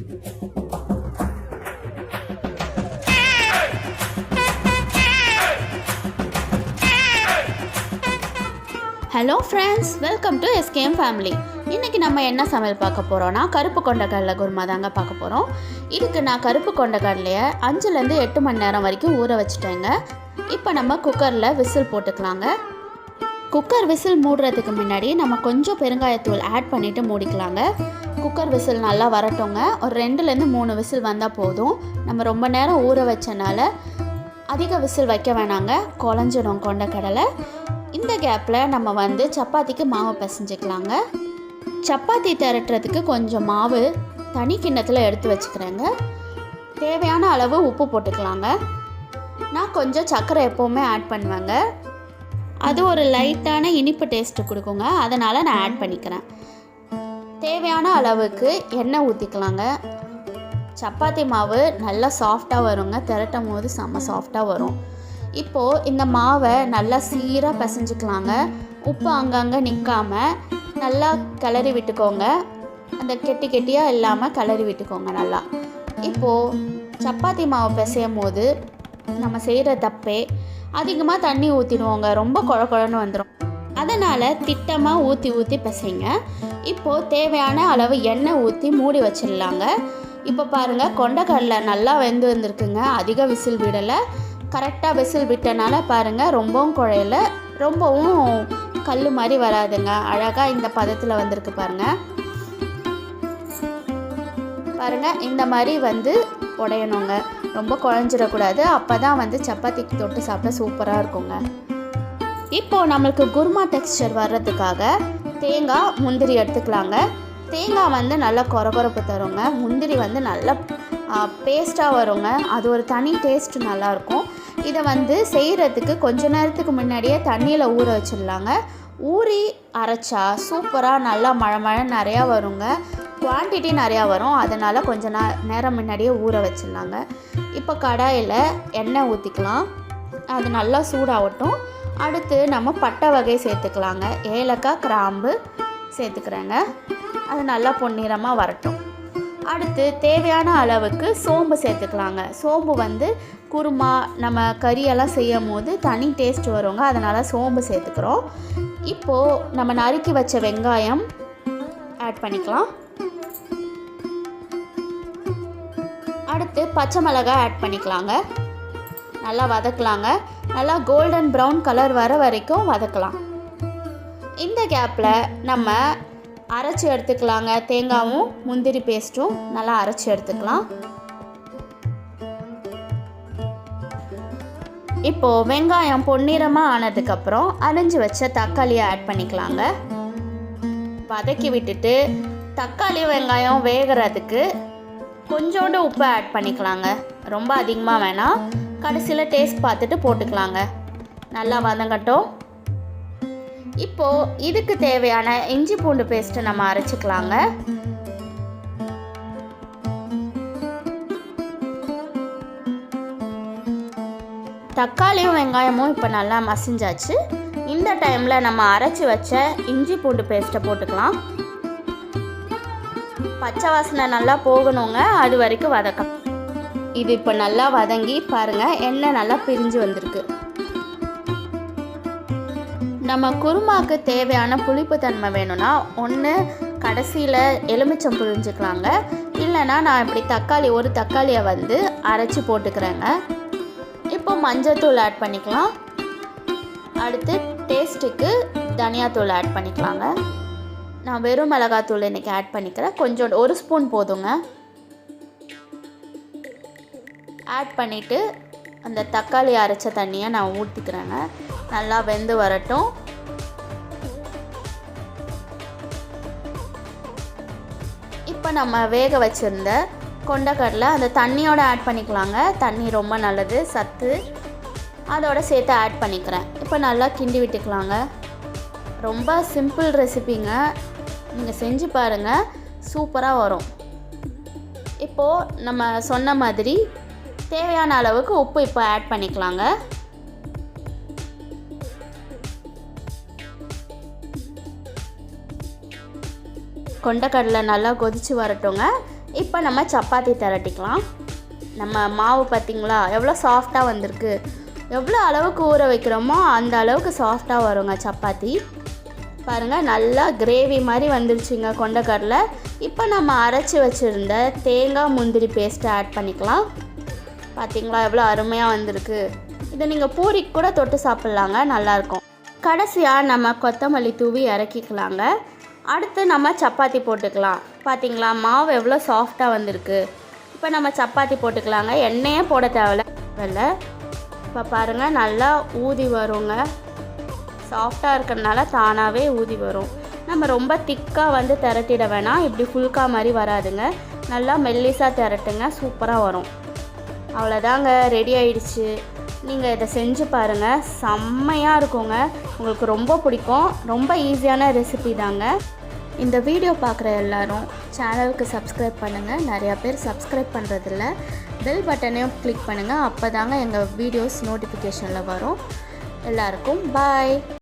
Hello friends welcome to SKM family இன்றைக்கி நம்ம என்ன சமையல் பார்க்க போகிறோன்னா கருப்பு கொண்டக்கடலை குருமா தாங்க பார்க்க போகிறோம் இதுக்கு நான் கருப்பு கொண்டக்கடலையை அஞ்சுலேருந்து எட்டு மணி நேரம் வரைக்கும் ஊற வச்சுட்டேங்க. இப்போ நம்ம குக்கரில் விசில் போட்டுக்கலாங்க. குக்கர் விசில் மூடுறதுக்கு முன்னாடி நம்ம கொஞ்சம் பெருங்காயத்தூள் ஆட் பண்ணிவிட்டு மூடிக்கலாங்க. குக்கர் விசில் நல்லா வரட்டுங்க. ஒரு ரெண்டுலேருந்து மூணு விசில் வந்தால் போதும். நம்ம ரொம்ப நேரம் ஊற வச்சனால அதிக விசில் வைக்க வேணாங்க. குழஞ்சிடும் கொண்டக்கடலை இந்த கேப்பில் நம்ம வந்து சப்பாத்திக்கு மாவு பிசைஞ்சிக்கலாங்க. சப்பாத்தி திரட்டுறதுக்கு கொஞ்சம் மாவு தனி கிண்ணத்தில் எடுத்து வச்சுக்கிறேங்க. தேவையான அளவு உப்பு போட்டுக்கலாங்க. நான் கொஞ்சம் சர்க்கரை எப்போவுமே ஆட் பண்ணுவேங்க. அது ஒரு லைட்டான இனிப்பு டேஸ்ட்டு கொடுக்குங்க. அதனால் நான் ஆட் பண்ணிக்கிறேன். தேவையான அளவுக்கு எண்ணெய் ஊற்றிக்கலாங்க சப்பாத்தி மாவு நல்லா சாஃப்டாக வருங்க. திரட்டும் போது செம்ம சாஃப்டாக வரும். இப்போது இந்த மாவை நல்லா சீராக பிசைஞ்சுக்கலாங்க. உப்பு அங்கங்கே நிற்காம நல்லா கிளறி விட்டுக்கோங்க. அந்த கெட்டி கெட்டியாக இல்லாமல் கிளறி விட்டுக்கோங்க நல்லா. இப்போது சப்பாத்தி மாவு பிசையும் போது நம்ம செய்கிற தப்பே. அதிகமாக தண்ணி ஊற்றிடுவோங்க ரொம்ப குழ குழன்னு வந்துடும் அதனால் திட்டமாக ஊற்றி ஊற்றி பிசைங்க. இப்போது தேவையான அளவு எண்ணெய் ஊற்றி மூடி வச்சிடலாங்க. இப்போ பாருங்கள் கொண்டக்கடலை நல்லா வெந்து வந்திருக்குங்க. அதிக விசில் விடலை. கரெக்டாக விசில் விட்டனால பாருங்கள் ரொம்பவும் குழையல. ரொம்பவும் கல் மாதிரி வராதுங்க. அழகாக இந்த பதத்தில் வந்திருக்கு பாருங்கள் பாருங்கள் இந்த மாதிரி வந்து உடையணுங்க. ரொம்ப குழஞ்சிடக்கூடாது. அப்போ தான் வந்து சப்பாத்திக்கு தொட்டு சாப்பிட்டா சூப்பராக இருக்குங்க. இப்போது நம்மளுக்கு குருமா டெக்ஸ்சர் வர்றதுக்காக தேங்காய் முந்திரி எடுத்துக்கலாங்க. தேங்காய் வந்து நல்லா கொரகொரப்பு தருங்க. முந்திரி வந்து நல்லா பேஸ்ட்டாக வருங்க. அது ஒரு தனி டேஸ்ட் நல்லாயிருக்கும். இதை வந்து செய்கிறதுக்கு கொஞ்ச நேரத்துக்கு முன்னாடியே தண்ணியில் ஊற வச்சிடலாங்க. ஊறி அரைச்சா சூப்பராக நல்லா மழை மழை நிறையா வருங்க. குவான்டிட்டி நிறையா வரும். அதனால் கொஞ்ச நே நேரம் முன்னாடியே ஊற வச்சிடலாங்க இப்போ கடாயில் எண்ணெய் ஊற்றிக்கலாம் அது நல்லா சூடாகட்டும். அடுத்து நம்ம பட்டை வகை சேர்த்துக்கலாங்க. ஏலக்காய் கிராம்பு சேர்த்துக்கிறேங்க. அது நல்லா பொன்னிறமாக வரட்டும். அடுத்து தேவையான அளவுக்கு சோம்பு சேர்த்துக்கலாங்க. சோம்பு வந்து குருமா நம்ம கறியெல்லாம் செய்யும் போது தனி டேஸ்ட் வருங்க. அதனால் சோம்பு சேர்த்துக்கிறோம். இப்போது நம்ம நறுக்கி வச்ச வெங்காயம் ஆட் பண்ணிக்கலாம். அடுத்து பச்சை மிளகாய் ஆட் பண்ணிக்கலாங்க. நல்லா வதக்கலாங்க. நல்லா கோல்டன் ப்ரௌன் கலர் வர வரைக்கும் வதக்கலாம். இந்த கேப்பில் நம்ம அரைச்சி எடுத்துக்கலாங்க. தேங்காயும் முந்திரி பேஸ்ட்டும் நல்லா அரைச்சி எடுத்துக்கலாம். இப்போது வெங்காயம் பொன்னிறமாக ஆனதுக்கப்புறம் அரிஞ்சு வச்ச தக்காளியை ஆட் பண்ணிக்கலாங்க. வதக்கி விட்டுட்டு தக்காளி வெங்காயம் வேகிறதுக்கு கொஞ்சோண்டு உப்பு ஆட் பண்ணிக்கலாங்க. ரொம்ப அதிகமாக வேணாம். கடைசியில் டேஸ்ட் பார்த்துட்டு போட்டுக்கலாங்க. நல்லா வதங்கட்டும். இப்போது இதுக்கு தேவையான இஞ்சி பூண்டு பேஸ்ட்டு நம்ம அரைச்சிக்கலாங்க. தக்காளியும் வெங்காயமும் இப்போ நல்லா மசிஞ்சாச்சு. இந்த டைமில் நம்ம அரைச்சி வச்ச இஞ்சி பூண்டு பேஸ்ட்டை போட்டுக்கலாம். பச்சை வாசனை நல்லா போகணுங்க. அது வரைக்கும் வதக்கம். இது இப்போ நல்லா வதங்கி பாருங்கள் எண்ணெய் நல்லா பிரிஞ்சு வந்திருக்கு. நம்ம குருமாக்கு தேவையான புளிப்பு தன்மை வேணும்னா ஒன்று கடைசியில் எலுமிச்சம் புழிஞ்சுக்கலாங்க. இல்லைன்னா நான் இப்படி தக்காளி ஒரு தக்காளியை வந்து அரைச்சி போட்டுக்கிறேங்க. இப்போ மஞ்சத்தூள் ஆட் பண்ணிக்கலாம். அடுத்து டேஸ்ட்டுக்கு தனியாத்தூள் ஆட் பண்ணிக்கலாங்க. நான் வெறும் மிளகாத்தூள் இன்றைக்கி ஆட் பண்ணிக்கிறேன். கொஞ்சம் ஒரு ஸ்பூன் போதுங்க. ஆட் பண்ணிவிட்டு அந்த தக்காளி அரைச்ச தண்ணியை நான் ஊற்றிக்கிறேங்க நல்லா வெந்து வரட்டும். இப்போ நம்ம வேக வச்சுருந்த கொண்டக்கடலை அந்த தண்ணியோடு ஆட் பண்ணிக்கலாங்க. தண்ணி ரொம்ப நல்லது சத்து. அதோட சேர்த்து ஆட் பண்ணிக்கிறேன். இப்போ நல்லா கிண்டி விட்டுக்கலாங்க. ரொம்ப சிம்பிள் ரெசிபிங்க நீங்கள் செஞ்சு பாருங்கள் சூப்பராக வரும். இப்போது நம்ம சொன்ன மாதிரி தேவையான அளவுக்கு உப்பு இப்போ ஆட் பண்ணிக்கலாங்க. கொண்டக்கடலை நல்லா கொதித்து வரட்டுங்க. இப்போ நம்ம சப்பாத்தி திரட்டிக்கலாம். நம்ம மாவு பார்த்திங்களா? எவ்வளோ சாஃப்டாக வந்திருக்கு. எவ்வளோ அளவுக்கு ஊற வைக்கிறோமோ அந்த அளவுக்கு சாஃப்டாக வருங்க சப்பாத்தி. பாருங்கள் நல்லா கிரேவி மாதிரி வந்துருச்சுங்க கொண்டக்கடலை. இப்போ நம்ம அரைச்சி வச்சுருந்த தேங்காய் முந்திரி பேஸ்ட்டை ஆட் பண்ணிக்கலாம். பார்த்தீங்களா எவ்வளோ அருமையாக வந்திருக்கு. இதை நீங்கள் பூரிக்கு கூட தொட்டு சாப்பிட்லாங்க நல்லாயிருக்கும். கடைசியாக நம்ம கொத்தமல்லி தூவி இறக்கிக்கலாங்க. அடுத்து நம்ம சப்பாத்தி போட்டுக்கலாம். பார்த்தீங்களா மாவு எவ்வளோ சாஃப்டாக வந்திருக்கு. இப்போ நம்ம சப்பாத்தி போட்டுக்கலாங்க. எண்ணெயே போட தேவையில்ல. இப்போ பாருங்கள் நல்லா ஊதி வருங்க. சாஃப்டாக இருக்கிறதுனால தானாகவே ஊதி வரும். நம்ம ரொம்ப திக்காக வந்து திரட்டிட வேணாம். இப்படி ஃபுல்கா மாதிரி வராதுங்க. நல்லா மெல்லிஸாக திரட்டுங்க. சூப்பராக வரும். அவ்வளோதாங்க. ரெடி ஆயிடுச்சு. நீங்கள் இதை செஞ்சு பாருங்கள் செம்மையாக இருக்குங்க. உங்களுக்கு ரொம்ப பிடிக்கும். ரொம்ப ஈஸியான ரெசிபி தாங்க. இந்த வீடியோ பார்க்குற எல்லாரும் சேனலுக்கு சப்ஸ்கிரைப் பண்ணுங்கள் நிறையா பேர் சப்ஸ்கிரைப் பண்ணுறதில்ல பெல் பட்டனையும் கிளிக் பண்ணுங்கள் அப்போ தாங்க எங்கள் வீடியோஸ் நோட்டிஃபிகேஷனில் வரும். எல்லாருக்கும் பாய்